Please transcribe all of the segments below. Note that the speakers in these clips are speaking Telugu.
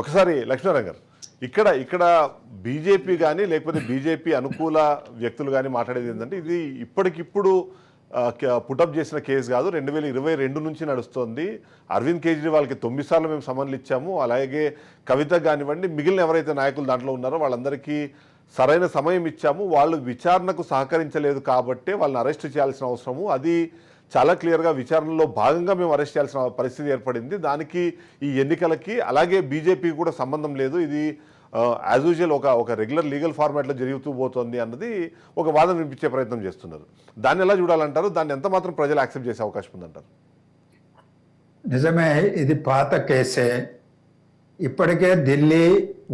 ఒకసారి లక్ష్మీనారాయణ గారు ఇక్కడ ఇక్కడ బీజేపీ కానీ లేకపోతే బీజేపీ అనుకూల వ్యక్తులు కానీ మాట్లాడేది ఏంటంటే ఇది ఇప్పటికిప్పుడు పుటప్ చేసిన కేసు కాదు రెండు వేల ఇరవై రెండు నుంచి నడుస్తోంది. అరవింద్ కేజ్రీవాల్కి తొమ్మిది సార్లు మేము సమన్లు ఇచ్చాము. అలాగే కవిత కానివ్వండి మిగిలిన ఎవరైతే నాయకులు దాంట్లో ఉన్నారో వాళ్ళందరికీ సరైన సమయం ఇచ్చాము. వాళ్ళు విచారణకు సహకరించలేదు కాబట్టే వాళ్ళని అరెస్ట్ చేయాల్సిన అవసరము. అది చాలా క్లియర్గా విచారణలో భాగంగా మేము అరెస్ట్ చేయాల్సిన పరిస్థితి ఏర్పడింది. దానికి ఈ ఎన్నికలకి అలాగే బీజేపీ కూడా సంబంధం లేదు. ఇది యాజ్ యూజువల్ ఒక ఒక రెగ్యులర్ లీగల్ ఫార్మాట్లో జరుగుతూ పోతుంది అన్నది ఒక వాదన వినిపించే ప్రయత్నం చేస్తున్నారు. దాన్ని ఎలా చూడాలంటారు? దాన్ని ఎంత మాత్రం ప్రజలు యాక్సెప్ట్ చేసే అవకాశం ఉందంటారు? నిజమే ఇది పాత కేసే. ఇప్పటికే ఢిల్లీ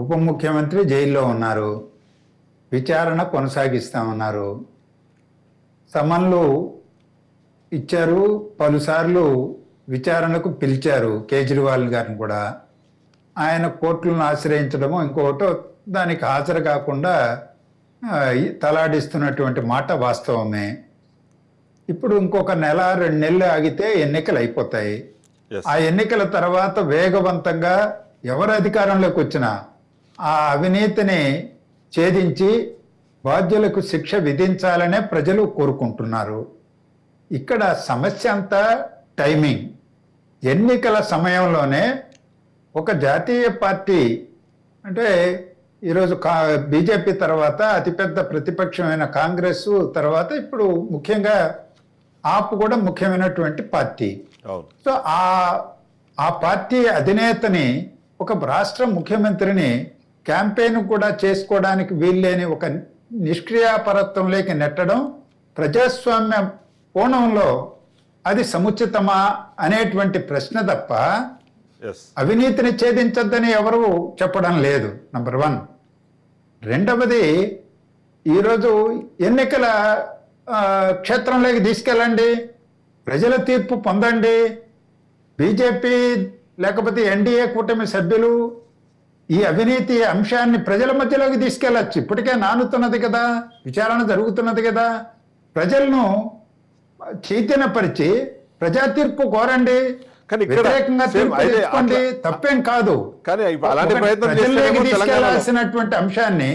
ఉప ముఖ్యమంత్రి జైల్లో ఉన్నారు. విచారణ కొనసాగిస్తా ఉన్నారు సమన్లు ఇచ్చారు పలుసార్లు విచారణకు పిలిచారు కేజ్రీవాల్ గారిని కూడా. ఆయన కోర్టులను ఆశ్రయించడము ఇంకొకటో దానికి హాజరు కాకుండా తలాడిస్తున్నటువంటి మాట వాస్తవమే. ఇప్పుడు ఇంకొక నెల రెండు నెలలు ఆగితే ఎన్నికలు అయిపోతాయి. ఆ ఎన్నికల తర్వాత వేగవంతంగా ఎవరు అధికారంలోకి వచ్చినా ఆ అవినీతిని ఛేదించి బాధ్యులకు శిక్ష విధించాలనే ప్రజలు కోరుకుంటున్నారు. ఇక్కడ సమస్య అంతా టైమింగ్. ఎన్నికల సమయంలోనే ఒక జాతీయ పార్టీ అంటే ఈరోజు కా బీజేపీ తర్వాత అతిపెద్ద ప్రతిపక్షమైన కాంగ్రెస్ తర్వాత ఇప్పుడు ముఖ్యంగా ఆప్ కూడా ముఖ్యమైనటువంటి పార్టీ. సో ఆ ఆ పార్టీ అధినేతని ఒక రాష్ట్ర ముఖ్యమంత్రిని క్యాంపెయిన్ కూడా చేసుకోవడానికి వీల్లేని ఒక నిష్క్రియాపరత్వంలోకి నెట్టడం ప్రజాస్వామ్య కోణంలో అది సముచితమా అనేటువంటి ప్రశ్న తప్ప అవినీతిని ఛేదించొద్దని ఎవరు చెప్పడం లేదు. నంబర్ వన్ రెండవది ఈరోజు ఎన్నికల క్షేత్రంలోకి తీసుకెళ్ళండి ప్రజల తీర్పు పొందండి బీజేపీ లేకపోతే ఎన్డీఏ కూటమి సభ్యులు ఈ అవినీతి అంశాన్ని ప్రజల మధ్యలోకి తీసుకెళ్ళొచ్చు ఇప్పటికే నానుతున్నది కదా విచారణ జరుగుతున్నది కదా ప్రజలను చైతన్యపరిచి ప్రజా తీర్పు కోరండి. కానీ వ్యతిరేకంగా తీర్పు తప్పేం కాదు. తీసుకెళ్ళాల్సినటువంటి అంశాన్ని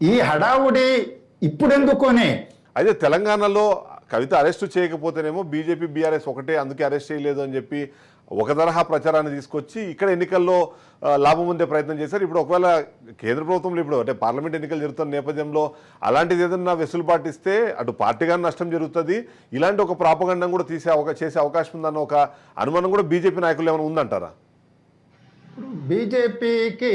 ఈ హడావుడి ఇప్పుడెందుకొని అయితే తెలంగాణలో కవిత అరెస్ట్ చేయకపోతేనేమో బీజేపీ బీఆర్ఎస్ ఒకటే అందుకే అరెస్ట్ చేయలేదు అని చెప్పి ఒక తరహా ప్రచారాన్ని తీసుకొచ్చి ఇక్కడ ఎన్నికల్లో లాభం ఉండే ప్రయత్నం చేశారు. ఇప్పుడు ఒకవేళ కేంద్ర ప్రభుత్వంలో ఇప్పుడు అంటే పార్లమెంట్ ఎన్నికలు జరుగుతున్న నేపథ్యంలో అలాంటిది ఏదన్నా వెసులుబాటు ఇస్తే అటు పార్టీగా నష్టం జరుగుతుంది. ఇలాంటి ఒక ప్రాపగండం కూడా తీసే అవకా చేసే అవకాశం ఉందన్న ఒక అనుమానం కూడా బీజేపీ నాయకులు ఏమైనా ఉందంటారా? బీజేపీకి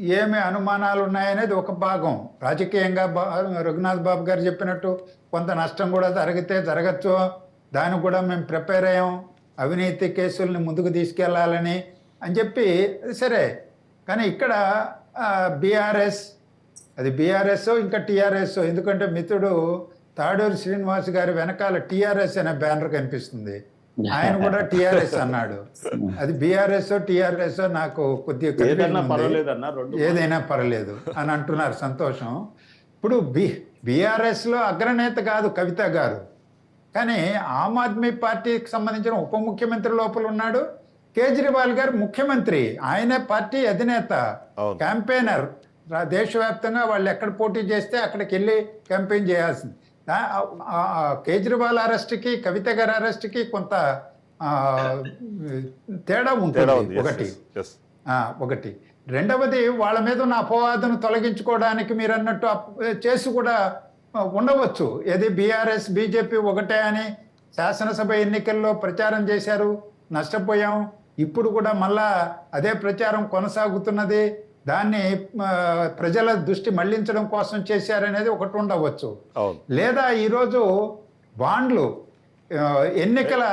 ఏమి అనుమానాలు ఉన్నాయనేది ఒక భాగం. రాజకీయంగా బా- రఘునాథ్ బాబు గారు చెప్పినట్టు కొంత నష్టం కూడా జరిగితే జరగచ్చు. దానికి కూడా మేము ప్రిపేర్ అయ్యాం. అవినీతి కేసుల్ని ముందుకు తీసుకెళ్ళాలని అని చెప్పి సరే. కానీ ఇక్కడ బీఆర్ఎస్ అది బీఆర్ఎస్ ఇంకా టీఆర్ఎస్ ఎందుకంటే మిత్రుడు తాడూరు శ్రీనివాస్ గారి వెనకాల టీఆర్ఎస్ అనే బ్యానర్ కనిపిస్తుంది. ఆయన కూడా టిఆర్ఎస్ అన్నాడు. అది బీఆర్ఎస్ టిఆర్ఎస్ నాకు కొద్దిగా ఏదైనా పర్లేదు అని అంటున్నారు సంతోషం. ఇప్పుడు బి బీఆర్ఎస్లో అగ్రనేత కాదు కవిత గారు. కానీ ఆమ్ ఆద్మీ పార్టీకి సంబంధించిన ఉప ముఖ్యమంత్రి లోపల ఉన్నాడు. కేజ్రీవాల్ గారు ముఖ్యమంత్రి ఆయనే పార్టీ అధినేత. క్యాంపెయినర్. దేశవ్యాప్తంగా వాళ్ళు ఎక్కడ పోటీ చేస్తే అక్కడికి వెళ్ళి క్యాంపెయిన్ చేయాల్సింది. కేజ్రీవాల్ అరెస్ట్కి కవిత గారి అరెస్ట్కి కొంత తేడా ఉంటుంది. ఒకటి. ఒకటి. రెండవది వాళ్ళ మీద ఉన్న అపవాదను తొలగించుకోవడానికి మీరు అన్నట్టు చేసి కూడా ఉండవచ్చు. ఏది బీఆర్ఎస్ బీజేపీ ఒకటే అని శాసనసభ ఎన్నికల్లో ప్రచారం చేశారు నష్టపోయాం. ఇప్పుడు కూడా మళ్ళా అదే ప్రచారం కొనసాగుతున్నది. దాన్ని ప్రజల దృష్టి మళ్ళించడం కోసం చేశారనేది ఒకటి ఉండవచ్చు. లేదా ఈరోజు బాండ్లు ఎన్నికల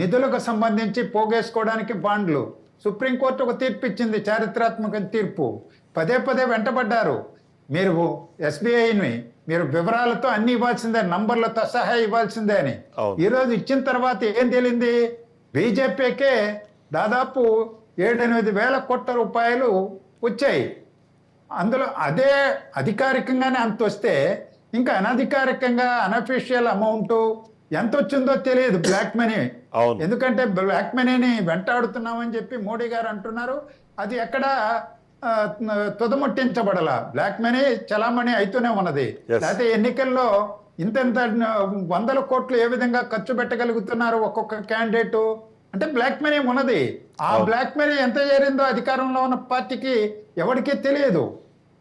నిధులకు సంబంధించి పోగేసుకోవడానికి బాండ్లు. సుప్రీంకోర్టు ఒక తీర్పు ఇచ్చింది చారిత్రాత్మక తీర్పు. పదే పదే వెంటబడ్డారు. మీరు ఎస్బీఐని మీరు వివరాలతో అన్ని ఇవ్వాల్సిందే నంబర్లతో సహా ఇవ్వాల్సిందే అని. ఈరోజు ఇచ్చిన తర్వాత ఏం తేలింది? బీజేపీకే దాదాపు ఏడెనిమిది వేల కోట్ల రూపాయలు వచ్చాయి. అందులో అదే అధికారికంగానే అంత వస్తే ఇంకా అనధికారికంగా అనఫిషియల్ అమౌంట్ ఎంత వచ్చిందో తెలియదు బ్లాక్ మనీ. ఎందుకంటే బ్లాక్ మనీని వెంటాడుతున్నామని చెప్పి మోడీ గారు అంటున్నారు. అది ఎక్కడ తుదముట్టించబడల. బ్లాక్ మనీ చలామణి అయితూనే ఉన్నది. లేకపోతే ఎన్నికల్లో ఇంతెంత వందల కోట్లు ఏ విధంగా ఖర్చు పెట్టగలుగుతున్నారు ఒక్కొక్క క్యాండిడేట్? అంటే బ్లాక్ మనీ ఉన్నది. ఆ. బ్లాక్ మనీ ఎంత చేరిందో అధికారంలో ఉన్న పార్టీకి ఎవరికీ తెలియదు.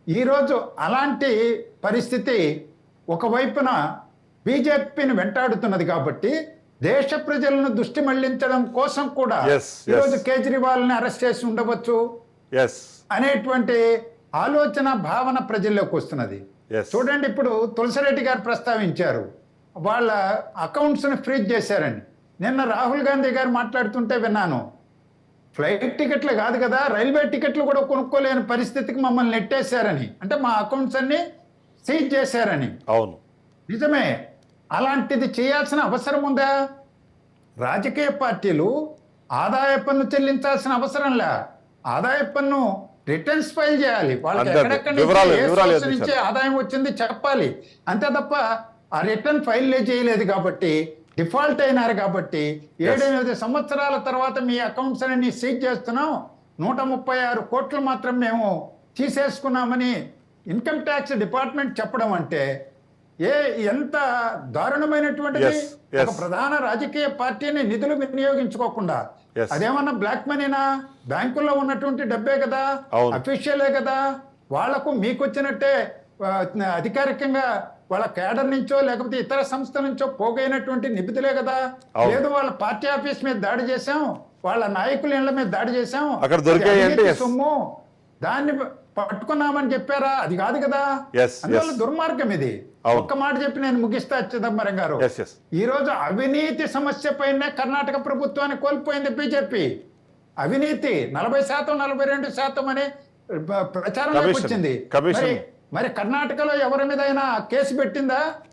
ఈరోజు అలాంటి పరిస్థితి ఒకవైపున బీజేపీని వెంటాడుతున్నది కాబట్టి దేశ ప్రజలను దృష్టి మళ్ళించడం కోసం కూడా. ఈరోజు కేజ్రీవాల్ని అరెస్ట్ చేసి ఉండవచ్చు. అనేటువంటి ఆలోచన భావన ప్రజల్లోకి వస్తున్నది. చూడండి ఇప్పుడు తులసిరెడ్డి గారు ప్రస్తావించారు. వాళ్ళ అకౌంట్స్ని ఫ్రీజ్ చేశారని. నిన్న రాహుల్ గాంధీ గారు మాట్లాడుతుంటే విన్నాను. ఫ్లైట్ టికెట్లు కాదు కదా రైల్వే టికెట్లు కూడా కొనుక్కోలేని పరిస్థితికి మమ్మల్ని నెట్టేశారని. అంటే మా అకౌంట్స్ అన్ని సీజ్ చేశారని. అవును. నిజమే. అలాంటిది చేయాల్సిన అవసరం ఉందా? రాజకీయ పార్టీలు ఆదాయ పన్ను చెల్లించాల్సిన అవసరం లే. ఆదాయ పన్ను రిటర్న్స్ ఫైల్ చేయాలి. వాళ్ళకి ఎక్కడెక్కడి. నుంచి ఆదాయం వచ్చింది చెప్పాలి. అంతే తప్ప ఆ రిటర్న్ ఫైల్ చేయలేదు కాబట్టి డిఫాల్ట్ అయినారు కాబట్టి ఏడెనిమిది సంవత్సరాల తర్వాత మీ అకౌంట్స్ అన్ని సీజ్ చేస్తున్నాం నూట ముప్పై ఆరు కోట్లు మాత్రం మేము తీసేసుకున్నామని ఇన్కమ్ ట్యాక్స్ డిపార్ట్మెంట్ చెప్పడం అంటే ఏ ఎంత దారుణమైనటువంటిది. ఒక ప్రధాన రాజకీయ పార్టీని నిధులు వినియోగించుకోకుండా. అదేమన్నా బ్లాక్ మనీనా బ్యాంకుల్లో ఉన్నటువంటి డబ్బే కదా. అఫీషియలే కదా వాళ్ళకు మీకు వచ్చినట్టే అధికారికంగా వాళ్ళ కేడర్ నుంచో లేకపోతే ఇతర సంస్థ నుంచో పోగైనటువంటి నిబిధులే కదా. లేదు వాళ్ళ పార్టీ ఆఫీస్ మీద దాడి చేశాం వాళ్ళ నాయకుల ఇళ్ళ మీద దాడి చేశాం అక్కడ yes. సొమ్ము దాన్ని పట్టుకున్నామని చెప్పారా అది కాదు కదా అందువల్ల. దుర్మార్గం ఇది. ఒక్క మాట చెప్పి నేను ముగిస్తా చిదంబరం గారు ఈ రోజు అవినీతి సమస్య పైనే కర్ణాటక ప్రభుత్వాన్ని కోల్పోయింది బీజేపీ అవినీతి నలభై శాతం నలభై రెండు శాతం అని ప్ర- ప్రచారంలోకి Commission. వచ్చింది. మరి కర్ణాటకలో ఎవరి మీద అయినా కేసు పెట్టిందా?